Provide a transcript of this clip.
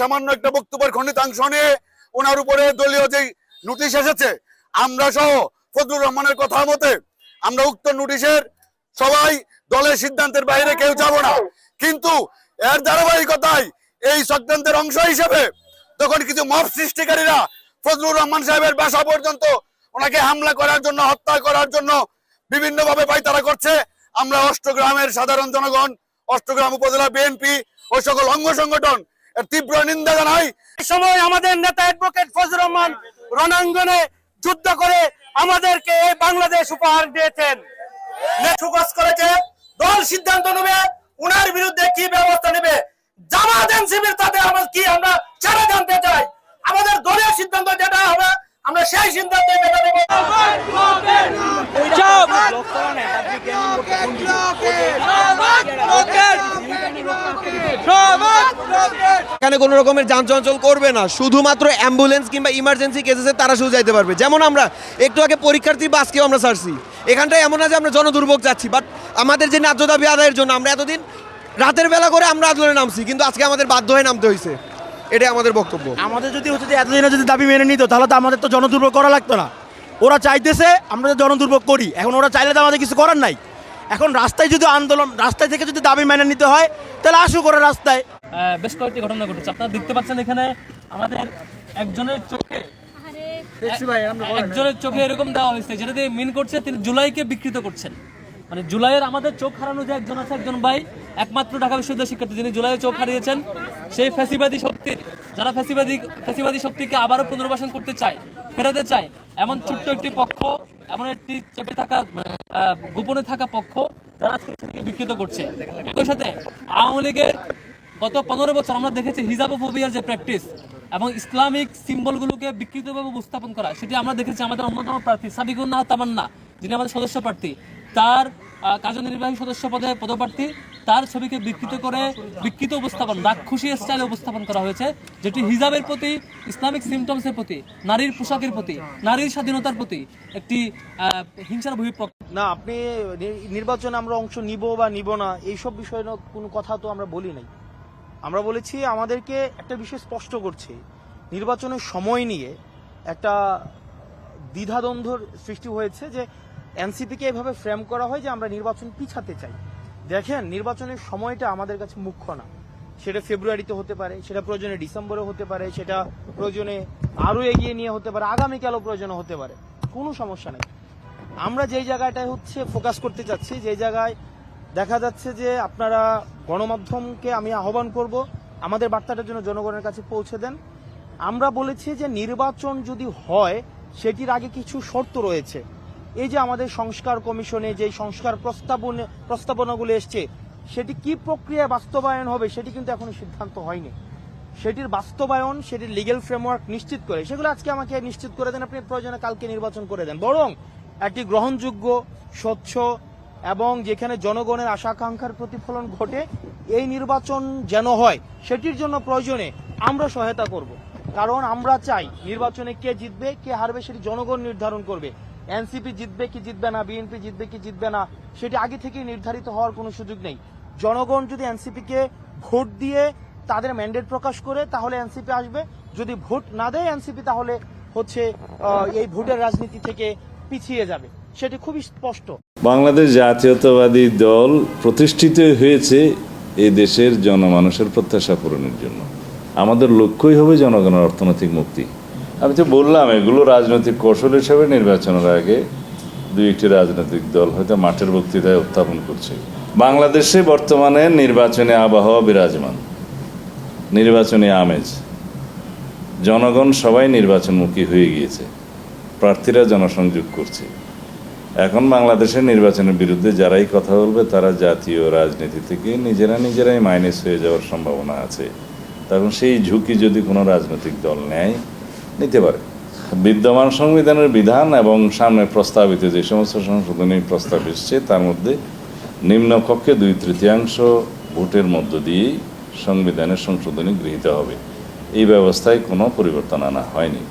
সামান্য একটা বক্তব্যের খণ্ডিতাংশ নিয়ে ওনার উপরে দলীয় যে নোটিশ এসেছে, আমরা সহ ফজলুর রহমানের কথা মতে আমরা উক্ত নোটিশের সবাই দলের সিদ্ধান্তের বাইরে কেউ যাব না। কিন্তু এর ধারাবাহিকতায় এই চক্রান্তের অংশ হিসেবে তখন কিছু মব সৃষ্টিকারীরা ফজলুর রহমান সাহেবের বাসা পর্যন্ত ওনাকে হামলা করার জন্য, হত্যা করার জন্য বিভিন্ন ভাবে পাইতারা করছে। আমরা অষ্টগ্রামের সাধারণ জনগণ, অষ্টগ্রাম উপজেলা বিএনপি ও সকল অঙ্গ সংগঠন তীব্র নিন্দা জানাই। এই সময় আমাদের নেতা অ্যাডভোকেট ফজলুর রহমান রণাঙ্গনে যুদ্ধ করে আমাদেরকে এই বাংলাদেশ উপহার দিয়েছেন। দল সিদ্ধান্ত নেবে, উনার বিরুদ্ধে কি ব্যবস্থা নেবে, জামাত এনসিবির তাতে আমরা কি আমরা সেটা জানতে চাই? আমাদের দলীয় সিদ্ধান্ত যেটা হবে, আমরা সেই সিদ্ধান্তে মেনে নেব এখানে কোনো রকমের যান চঞ্চল করবে না। শুধুমাত্র অ্যাম্বুলেন্স কিংবা ইমার্জেন্সি কেসেসে তারা শুধু যাইতে পারবে। যেমন আমরা, একটু আগে পরীক্ষার্থী বাসকেও আমরা ছাড়ছি। এখানটায় এমন যে আমরা জনদুর্ভোগ চাচ্ছি বাট আমাদের যে ন্যায্য দাবি আদায়ের জন্য আমরা এতদিন রাতের বেলা করে আমরা আন্দোলনে নামছি, কিন্তু আজকে আমাদের বাধ্য হয়ে নামতে হয়েছে। এটাই আমাদের বক্তব্য। আমাদের যদি হচ্ছে যে এতদিনে যদি দাবি মেনে নিত, তাহলে তো আমাদের তো জনদুর্ভোগ করা লাগতো না। ওরা চাইতেছে আমরা জনদুর্ভোগ করি। এখন ওরা চাইলে তো আমাদের কিছু করার নাই। এখন রাস্তায় যদি আন্দোলন, রাস্তায় থেকে যদি দাবি মেনে নিতে হয়, তাহলে আসুক ওরা রাস্তায়। বেশ কয়েকটি ঘটনা ঘটেছে। আপনারা দেখতে পাচ্ছেন এখানে আমাদের একজনের চোখে একজনের চোখে এরকম দেওয়া হয়েছে যেটা দিয়ে মিন করছে তিনি জুলাইকে বিকৃত করছেন। মানে জুলাইয়ের আমাদের চোখ হারানো যে একজন আছে একজন ভাই একমাত্র ঢাকা বিশ্ববিদ্যালয় শিক্ষার্থী যিনি জুলাইয়ের চোখ হারিয়েছেন সেই ফ্যাসিবাদী শক্তি যারা ফ্যাসিবাদী ফ্যাসিবাদী শক্তিকে আবারও পুনর্বাসন করতে চায় ফেরাতে চায় এমন ছোট্ট একটি পক্ষ এমন একটি চেপে থাকা আহ, গোপনে থাকা পক্ষ তারা বিকৃত করছে। একই সাথে আওয়ামী লীগের গত পনেরো বছর আমরা দেখেছি হিজাবোফোবিয়ার যে প্র্যাকটিস এবং ইসলামিক সিম্বলগুলোকে বিকৃতভাবে উপস্থাপন করা, সেটি আমরা দেখেছি আমাদের অন্যতম প্রার্থী সাবিকুন্নাহ তামান্না, যিনি আমাদের সদস্য প্রার্থী। তার কার্যনির্বাহী সদস্য পদে পদপ্রার্থী। তার ছবিকে বিকৃত করে বিকৃত উপস্থাপন, রাক্ষসী স্টাইলে উপস্থাপন করা হয়েছে, যেটি হিজাবের প্রতি, ইসলামিক সিমটমসের প্রতি, নারীর পোশাকের প্রতি, নারীর স্বাধীনতার প্রতি একটি হিংসার বহিঃপ্রকাশ। না, আপনি নির্বাচনে আমরা অংশ নিব বা নিব না, এইসব বিষয়ে কোনো কথা তো আমরা বলি নাই। আমরা বলেছি আমাদেরকে একটা বিষয় স্পষ্ট করছে। নির্বাচনের সময় নিয়ে একটা দ্বিধাদ্বন্দ্বর সৃষ্টি হয়েছে যে এনসিপিকে এভাবে ফ্রেম করা হয় যে আমরা নির্বাচন পিছাতে চাই। দেখেন, নির্বাচনের সময়টা আমাদের কাছে মুখ্য না। সেটা ফেব্রুয়ারিতে হতে পারে, সেটা প্রয়োজনে ডিসেম্বরে হতে পারে, সেটা প্রয়োজনে আরও এগিয়ে নিয়ে হতে পারে, আগামীকালও প্রয়োজনে হতে পারে। কোনো সমস্যা নেই। আমরা যেই জায়গাটায় হচ্ছে ফোকাস করতে চাচ্ছি, যেই জায়গায় দেখা যাচ্ছে যে আপনারা গণমাধ্যমকে আমি আহ্বান করব, আমাদের বার্তাটার জন্য জনগণের কাছে পৌঁছে দেন। আমরা বলেছি যে নির্বাচন যদি হয়, সেটির আগে কিছু শর্ত রয়েছে। এই যে আমাদের সংস্কার কমিশনে যে সংস্কার প্রস্তাবন, প্রস্তাবনাগুলো এসছে, সেটি কি প্রক্রিয়ায় বাস্তবায়ন হবে, সেটি কিন্তু এখনও সিদ্ধান্ত হয়নি। সেটির বাস্তবায়ন, সেটির লিগেল ফ্রেমওয়ার্ক নিশ্চিত করে, সেগুলো আজকে আমাকে নিশ্চিত করে দেন, আপনি প্রয়োজনে কালকে নির্বাচন করে দেন। বরং, একটি গ্রহণযোগ্য, স্বচ্ছ এবং যেখানে জনগণের আশা আকাঙ্ক্ষার প্রতিফলন ঘটে, এই নির্বাচন যেন হয়, সেটির জন্য প্রয়োজনে আমরা সহায়তা করব। কারণ আমরা চাই নির্বাচনে কে জিতবে, কে হারবে সেটি জনগণ নির্ধারণ করবে। এনসিপি জিতবে কি জিতবে না বিএনপি জিতবে কি জিতবে না, সেটি আগে থেকেই নির্ধারিত হওয়ার কোনো সুযোগ নেই। জনগণ যদি এনসিপি কে ভোট দিয়ে তাদের ম্যান্ডেট প্রকাশ করে, তাহলে এনসিপি আসবে। যদি ভোট না দেয় এনসিপি তাহলে হচ্ছে এই ভোটের রাজনীতি থেকে পিছিয়ে যাবে। সেটি খুবই স্পষ্ট। বাংলাদেশ জাতীয়তাবাদী দল প্রতিষ্ঠিত হয়েছে এই দেশের জনমানুষের প্রত্যাশা পূরণের জন্য। আমাদের লক্ষ্যই হবে জনগণের অর্থনৈতিক মুক্তি। আমি তো বললাম, এগুলো রাজনৈতিক কৌশল হিসেবে নির্বাচনের আগে দুই একটি রাজনৈতিক দল হয়তো মাঠের বক্তৃতায় উত্থাপন করছে। বাংলাদেশে বর্তমানে নির্বাচনী আবহাওয়া বিরাজমান। নির্বাচনী আমেজ। জনগণ সবাই নির্বাচনমুখী হয়ে গিয়েছে। প্রার্থীরা জনসংযোগ করছে। এখন বাংলাদেশের নির্বাচনের বিরুদ্ধে যারাই কথা বলবে, তারা জাতীয় রাজনীতি থেকে নিজেরা নিজেরাই মাইনাস হয়ে যাওয়ার সম্ভাবনা আছে। তখন সেই ঝুঁকি যদি কোনো রাজনৈতিক দল নেয়, নিতে পারে। বিদ্যমান সংবিধানের বিধান এবং সামনে প্রস্তাবিত যে সমস্ত সংশোধনী প্রস্তাব এসছে, তার মধ্যে নিম্নকক্ষে দুই তৃতীয়াংশ ভোটের মধ্য দিয়েই সংবিধানের সংশোধনী গৃহীত হবে। এই ব্যবস্থায় কোনো পরিবর্তন আনা হয়নি।